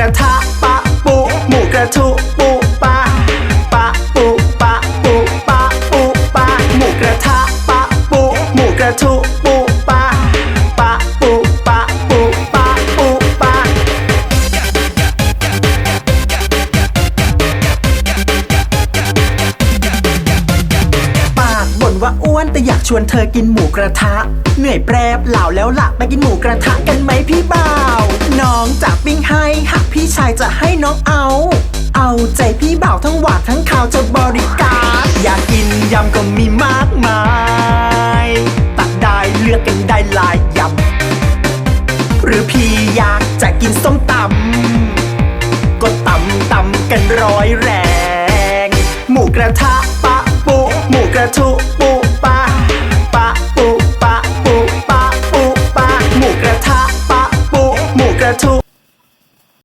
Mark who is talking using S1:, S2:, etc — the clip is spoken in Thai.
S1: ระทะปะปุหมูกระทุปุปะปะปุปะปุปะปุปะหมูกระทะปะปุหมูกระทุปุปะปะปุปะปุปะปุปะปากบ่นว่าอ้วนแต่อยากชวนเธอกินหมูกระทะ เหนื่อยแปรบเหล่าแล้วล่ะไปกินหมูกระทะกันไหมพี่บ่าว พี่ชายจะให้น้องเอา เอาใจพี่บ่าวทั้งหวาดทั้งข่าวจะบริการ อยากกินยำก็มีมากมาย ตักได้เลือกกันได้หลายยำ หรือพี่อยากจะกินส้มตำก็ตำตำกันร้อยแรง หมูกระทะปะปุหมูกระทุปุปะปะปุปะปุปะปุปะหมูกระทะปะปุหมูกระทุ